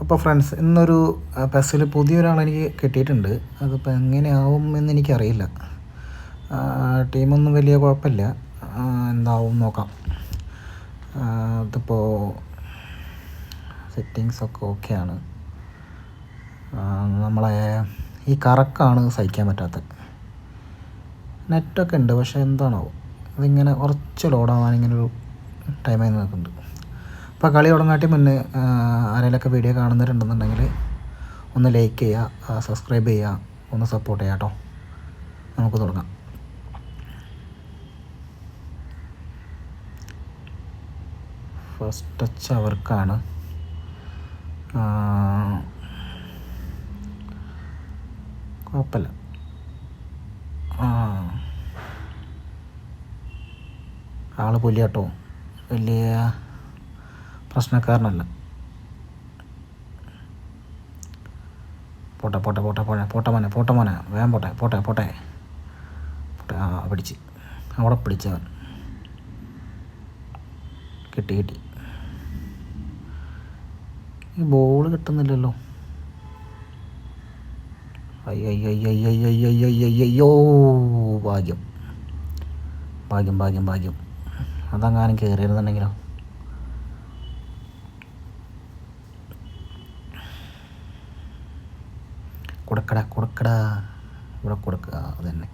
അപ്പോൾ ഫ്രണ്ട്സ് ഇന്നൊരു പെസ്സിൽ പുതിയൊരാളെനിക്ക് കിട്ടിയിട്ടുണ്ട്. അതിപ്പോൾ എങ്ങനെയാവും എന്ന് എനിക്കറിയില്ല. ടീമൊന്നും വലിയ കുഴപ്പമില്ല. എന്താവും നോക്കാം. അതിപ്പോൾ സെറ്റിങ്സൊക്കെ ഓക്കെയാണ് നമ്മളെ ഈ കറക്കാണ് സഹിക്കാൻ പറ്റാത്തത്. നെറ്റൊക്കെ ഉണ്ട് പക്ഷേ എന്താണാവും? ഇതിങ്ങനെ കുറച്ച് ലോഡാവാൻ ഇങ്ങനെ ഒരു ടൈമായി നിൽക്കുന്നുണ്ട്. അപ്പോൾ കളി തുടങ്ങാട്ടി മുന്നേ ആരെങ്കിലൊക്കെ വീഡിയോ കാണുന്നവരുണ്ടെന്നുണ്ടെങ്കിൽ ഒന്ന് ലൈക്ക് ചെയ്യുക സബ്സ്ക്രൈബ് ചെയ്യുക ഒന്ന് സപ്പോർട്ട് ചെയ്യുക കേട്ടോ നമുക്ക് തുടങ്ങാം. ഫസ്റ്റ് ടച്ച് അവർക്കാണ്. കുഴപ്പമില്ല. ആൾ പുലിയാട്ടോ. വലിയ പ്രശ്നക്കാരനല്ല പോട്ടെ പോട്ടെ പോട്ടെ പോട്ടെ പോട്ടെ മോനെ പോട്ടെ മോനെ വേഗം പോട്ടെ പോട്ടെ പോട്ടെ പോട്ടെ ആ പിടിച്ച് അവിടെ പിടിച്ചവൻ കിട്ടി കിട്ടി ഈ ബോൾ കിട്ടുന്നില്ലല്ലോ അയ്യോ ഭാഗ്യം ഭാഗ്യം ഭാഗ്യം ഭാഗ്യം അതങ്ങാനും കയറിയിരുന്നുണ്ടെങ്കിലോ കൊടുക്കടാ കൊടുക്കടാ. ഇവിടെ കൊടുക്കുക അത് തന്നെ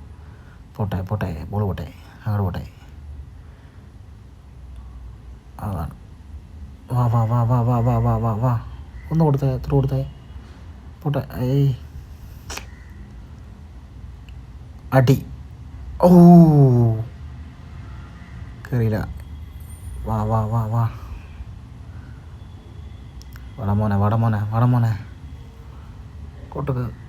പോട്ടെ പോട്ടെ ബോൾ പോട്ടെ അങ്ങോട്ട് പോട്ടെ. അതാണ്. വാ വാ വാ വാ വാ വാ വാ വാ വാ. ഒന്ന് കൊടുത്തേ എത്ര കൊടുത്തേ? പോട്ടെ ഏയ്. അടി. ഓ. കയറിയില്ല വാ വാ വാ വാ. വടമോനെ വടമോനെ വടമോനെ കൊട്ടുക്ക്.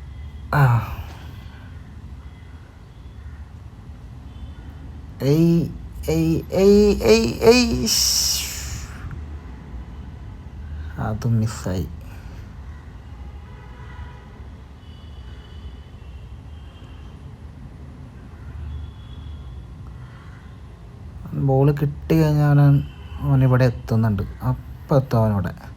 Ei, ei, ei, ei, ei. അതും മിസ്സായി. ബോൾ കിട്ടി കഴിഞ്ഞാൽ അവനിവിടെ എത്തുന്നുണ്ട്. അപ്പം എത്തും അവനിവിടെ.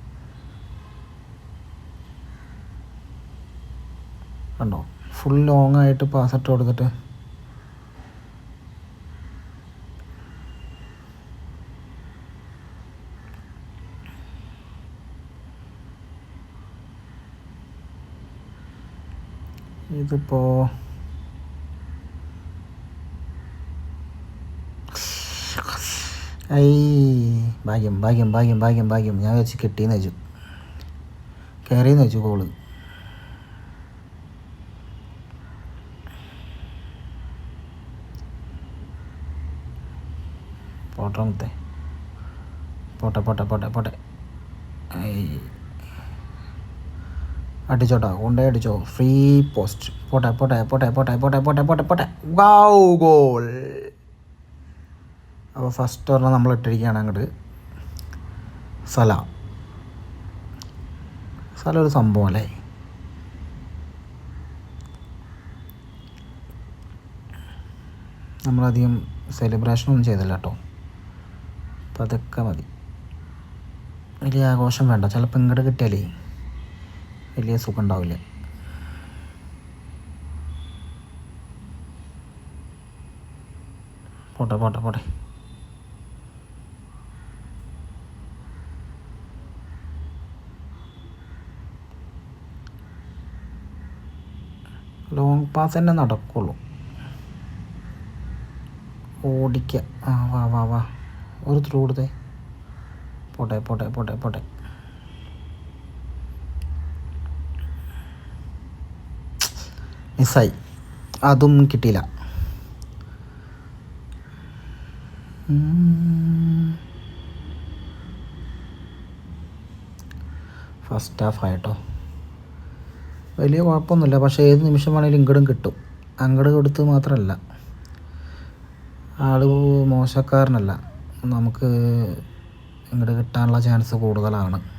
കണ്ടോ? ഫുൾ ലോങ് ആയിട്ട് പാസ് ഇട്ട് കൊടുത്തിട്ട്. ഇതിപ്പോ ഐ ഭാഗ്യം ഭാഗ്യം ഭാഗ്യം ഭാഗ്യം ഭാഗ്യം. ഞാൻ വെച്ച് കിട്ടിയെന്ന് വെച്ചു. കയറിയെന്ന് വെച്ചു കോൾ മുത്തേ പോട്ടെ പോട്ടെ പോട്ടെ പോട്ടെ. അടിച്ചോട്ടാ കൊണ്ടേ അടിച്ചോ. Free post. പോട്ടെ പോട്ടെ പോട്ടെ പോട്ടെ പോട്ടെ പോട്ടെ പോട്ടെ പോട്ടെ. Wow goal. അപ്പോൾ ഫസ്റ്റ് ഒരെണ്ണം നമ്മൾ ഇട്ടിരിക്കുകയാണ് അങ്ങോട്ട് സല. സല ഒരു സംഭവം അല്ലേ? നമ്മളധികം സെലിബ്രേഷനൊന്നും ചെയ്തില്ല കേട്ടോ. അപ്പം അതൊക്കെ മതി. വലിയ ആഘോഷം വേണ്ട. ചിലപ്പോൾ ഇങ്ങോട്ട് കിട്ടിയാലേ വലിയ സുഖം ഉണ്ടാവില്ല പോട്ടെ പോട്ടെ പോട്ടെ. ലോങ് പാസ് തന്നെ നടക്കുള്ളൂ. ഓടിക്കുക ആ വാ വാ വാ. ഒരു ത്രൂ കൊടുത്തേ പോട്ടെ പോട്ടെ പോട്ടെ പോട്ടെ. മിസ്സായി. അതും കിട്ടിയില്ല. ഫസ്റ്റ് ഹാഫ് ആയിട്ടോ. വലിയ കുഴപ്പമൊന്നുമില്ല. പക്ഷേ ഏത് നിമിഷം വേണമെങ്കിലും ഇങ്ങടും കിട്ടും. അങ്ങട് കൊടുത്ത് മാത്രമല്ല. ആൾ മോശക്കാരനല്ല. നമുക്ക് ഇങ്ങോട്ട് കിട്ടാനുള്ള ചാൻസ് കൂടുതലാണ്.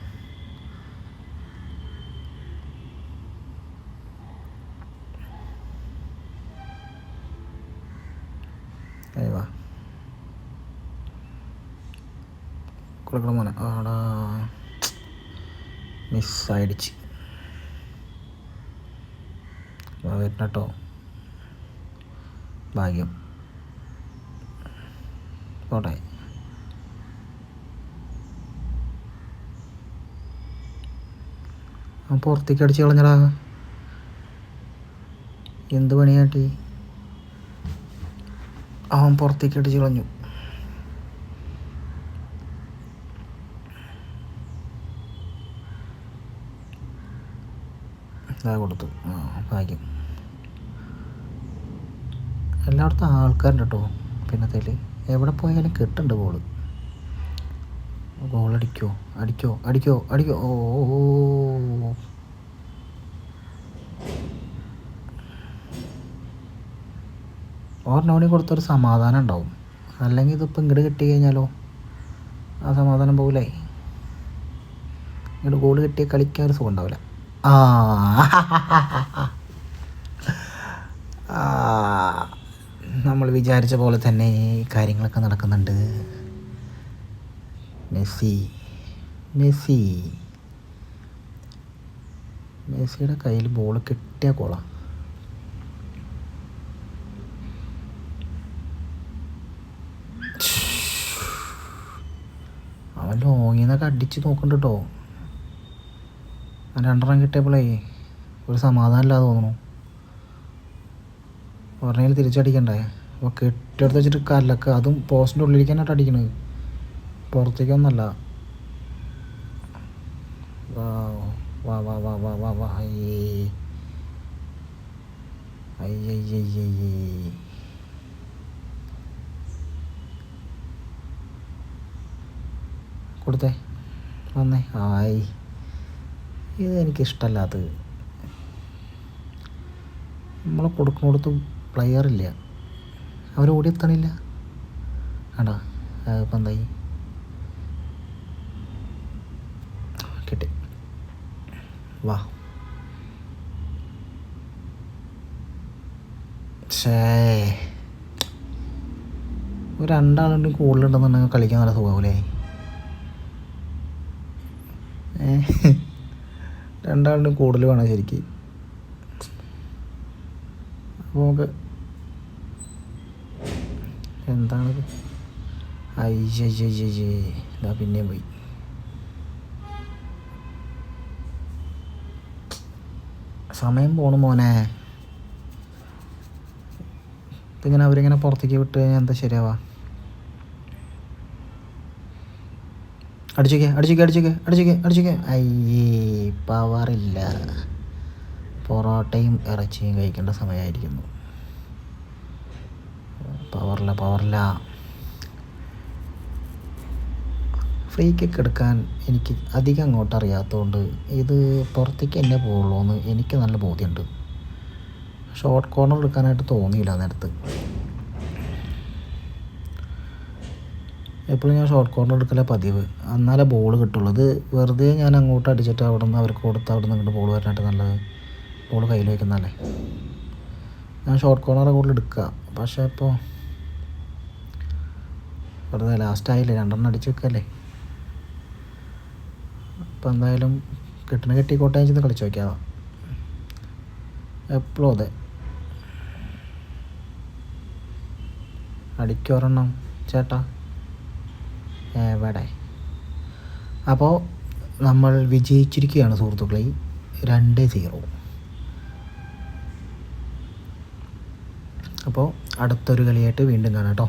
ട്ടോ ഭാഗ്യം. പോട്ടെ. ആ പുറത്തേക്ക് അടിച്ച് കളഞ്ഞടാ. എന്ത് പണിയാട്ടി അവൻ പുറത്തേക്ക് അടിച്ച് കളഞ്ഞു. കൊടുത്തു. ആ ഭാഗ്യം. എല്ലായിടത്തും ആൾക്കാരുണ്ട് കേട്ടോ പിന്നത്തേൽ എവിടെ പോയാലും കിട്ടുന്നുണ്ട് ബോൾ. ഗോൾ അടിക്കോ? അടിക്കോ? അടിക്കോ? അടിക്കോ? ഓ ഓർ ഓ. ഒരെണ്ണോണി കൊടുത്തൊരു സമാധാനം ഉണ്ടാവും. അല്ലെങ്കിൽ ഇതിപ്പോൾ ഇങ്ങോട്ട് കിട്ടി കഴിഞ്ഞാലോ ആ സമാധാനം പോകില്ലേ ഇങ്ങോട്ട് ഗോൾ കിട്ടിയാൽ കളിക്കാൻ ഒരു സുഖം ഉണ്ടാവില്ല. ആ, നമ്മൾ വിചാരിച്ച പോലെ തന്നെ കാര്യങ്ങളൊക്കെ നടക്കുന്നുണ്ട്. Messi Messi. മെസ്സിയുടെ കയ്യിൽ ബോൾ കിട്ടിയ കോളാ അവൻ ലോങ്ങിൽ നിന്നൊക്കെ അടിച്ച് നോക്കുന്നുണ്ട് കേട്ടോ രണ്ടെണ്ണം കിട്ടിയപ്പോഴേ ഒരു സമാധാനമില്ലാതെ തോന്നുന്നു. പറഞ്ഞതിൽ തിരിച്ചടിക്കണ്ടേ? അപ്പോൾ കെട്ടിയെടുത്ത് വെച്ചിട്ട് കല്ലൊക്കെ അതും പോസ്റ്റിന്റെ ഉള്ളിലേക്ക് തന്നെയായിട്ട് അടിക്കണത്. പുറത്തേക്കൊന്നല്ല. വാ വാ വാ വാ വാ വാ അയ്യേ കൊടുത്തേ വന്നേ. ആയി ഇത് എനിക്കിഷ്ടമല്ലാത്തത്. നമ്മൾ കൊടുക്കുന്നിടത്ത് പ്ലെയറില്ല അവർ ഓടിയെത്തണില്ല ആടാ ഇപ്പം എന്തായി കിട്ടി വാ. ഷേ ഒരു രണ്ടാളുണ്ട് കൂടുതലുണ്ടെന്നുണ്ടെങ്കിൽ കളിക്കാൻ നല്ല സുഖമാവൂലേ രണ്ടാളുണ്ട് കൂടുതൽ വേണം ശരിക്ക്. അപ്പോൾ നമുക്ക് എന്താണത്? അയ്യേ ഇതാ പിന്നെയും പോയി. സമയം പോണു മോനെ. ഇതിങ്ങനെ അവരിങ്ങനെ പുറത്തേക്ക് വിട്ട് കഴിഞ്ഞാൽ എന്താ ശരിയാവാ? അടിച്ചോക്കെ അടിച്ചോക്കെ അടിച്ചോക്കെ അടിച്ചോക്കെ അടിച്ചോക്കെ. അയ്യേ പവറില്ല പൊറോട്ടയും ഇറച്ചിയും കഴിക്കേണ്ട സമയമായിരിക്കുന്നു പവറില്ല പവറില്ല ഫ്രീ കിക്ക് എടുക്കാൻ എനിക്ക് അധികം അങ്ങോട്ട് അറിയാത്തതുകൊണ്ട് ഇത് പുറത്തേക്ക് എന്നെ പോകുള്ളൂ എന്ന് എനിക്ക് നല്ല ബോധ്യമുണ്ട് ഷോർട്ട് കോർണർ എടുക്കാനായിട്ട് തോന്നിയില്ല നേരത്ത് എപ്പോഴും ഞാൻ ഷോർട്ട് കോർണർ എടുക്കല പതിവ്. എന്നാലേ ബോൾ കിട്ടുള്ളൂ. ഇത് വെറുതെ ഞാൻ അങ്ങോട്ട് അടിച്ചിട്ട് അവിടെ നിന്ന് അവർക്ക് കൊടുത്ത് അവിടെ നിന്ന് ഇങ്ങോട്ട് ബോൾ വരാനായിട്ട് നല്ലത് ബോൾ കയ്യിൽ വയ്ക്കുന്നതല്ലേ. ഞാൻ ഷോർട്ട് കോർണർ കൂടുതൽ എടുക്കുക പക്ഷേ ഇപ്പോൾ വെറുതെ ലാസ്റ്റ് ആയില്ലേ? രണ്ടെണ്ണം അടിച്ച് വെക്കല്ലേ? അപ്പോൾ എന്തായാലും കിട്ടണ കെട്ടി കോട്ടയം ചെന്ന് കളിച്ച് നോക്കിയാവാ എപ്പോഴും അതെ. അടിക്കൊരെണ്ണം ചേട്ടാ. എവിടെ? അപ്പോൾ നമ്മൾ വിജയിച്ചിരിക്കുകയാണ് സുഹൃത്തുക്കളെ രണ്ട് സീറോ അപ്പോൾ അടുത്തൊരു കളിയായിട്ട് വീണ്ടും കാണാം കേട്ടോ.